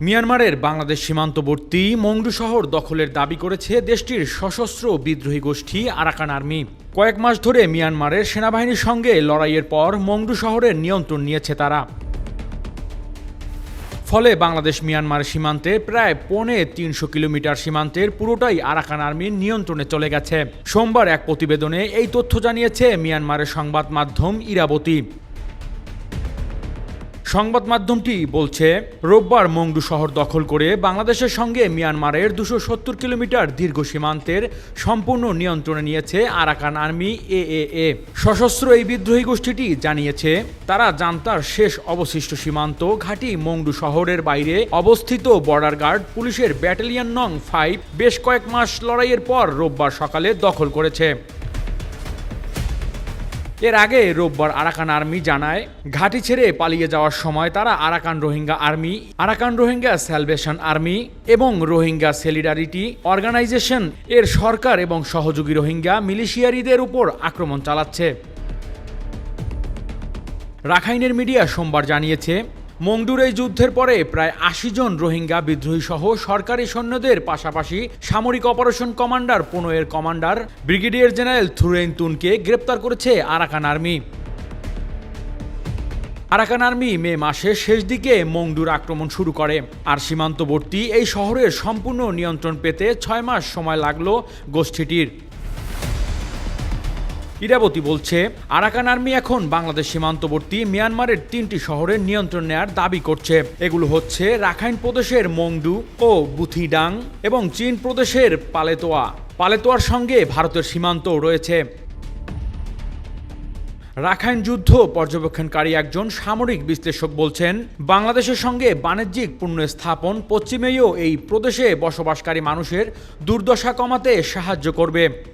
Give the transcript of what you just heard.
মিয়ানমারের বাংলাদেশ সীমান্তবর্তী মংডু শহর দখলের দাবি করেছে দেশটির সশস্ত্র বিদ্রোহী গোষ্ঠী আরাকান আর্মি। কয়েক মাস ধরে মিয়ানমারের সেনাবাহিনীর সঙ্গে লড়াইয়ের পর মংডু শহরের নিয়ন্ত্রণ নিয়েছে তারা। ফলে বাংলাদেশ মিয়ানমার সীমান্তে প্রায় পৌনে তিনশো কিলোমিটার সীমান্তের পুরোটাই আরাকান আর্মির নিয়ন্ত্রণে চলে গেছে। সোমবার এক প্রতিবেদনে এই তথ্য জানিয়েছে মিয়ানমারের সংবাদ মাধ্যম ইরাবতী। সংবাদ মাধ্যমটি বলছে, রোববার মংডু শহর দখল করে বাংলাদেশের সঙ্গে মিয়ানমারের দুশো সত্তর কিলোমিটার দীর্ঘ সীমান্তের সম্পূর্ণ নিয়ন্ত্রণে নিয়েছে আরাকান আর্মি এএএ। সশস্ত্র এই বিদ্রোহী গোষ্ঠীটি জানিয়েছে, তারা জান্তার শেষ অবশিষ্ট সীমান্ত ঘাঁটি মংডু শহরের বাইরে অবস্থিত বর্ডার গার্ড পুলিশের ব্যাটালিয়ন নং ফাইভ বেশ কয়েক মাস লড়াইয়ের পর রোববার সকালে দখল করেছে। এর আগে রোববার আরাকান আর্মি জানায়, ঘাঁটি ছেড়ে পালিয়ে যাওয়ার সময় তারা Arakan Rohingya Army, Arakan Rohingya Salvation Army এবং রোহিঙ্গা সেলিডারিটি অর্গানাইজেশন, এর সরকার এবং সহযোগী রোহিঙ্গা মিলিশিয়ারিদের উপর আক্রমণ চালাচ্ছে। রাখাইনের মিডিয়া সোমবার জানিয়েছে মংডুর এই যুদ্ধের পরে প্রায় আশি জন রোহিঙ্গা বিদ্রোহী সহ সরকারি সৈন্যদের পাশাপাশি সামরিক অপারেশন কমান্ডার পনেরোর কমান্ডার, ব্রিগেডিয়ার জেনারেল থুরেন তুনকে গ্রেপ্তার করেছে Arakan Army. Arakan Army May মাসের শেষ দিকে মংডুর আক্রমণ শুরু করে। আর সীমান্তবর্তী এই শহরের সম্পূর্ণ নিয়ন্ত্রণ পেতে ছয় মাস সময় লাগল গোষ্ঠীটির। ইরাবতী বলছে, আরাকান আর্মি এখন বাংলাদেশ সীমান্তবর্তী মিয়ানমারের তিনটি শহরের নিয়ন্ত্রণ নেয়ার দাবি করছে। এগুলো হচ্ছে রাখাইন প্রদেশের মংডু ও বুথিডাং এবং চীন প্রদেশের পালেতোয়া। পালেতোয়ার সঙ্গে ভারতের সীমান্তও রয়েছে। রাখাইন যুদ্ধ পর্যবেক্ষণকারী একজন সামরিক বিশ্লেষক বলছেন, বাংলাদেশের সঙ্গে বাণিজ্যিক পূর্ণ স্থাপন পশ্চিমেও এই প্রদেশে বসবাসকারী মানুষের দুর্দশা কমাতে সাহায্য করবে।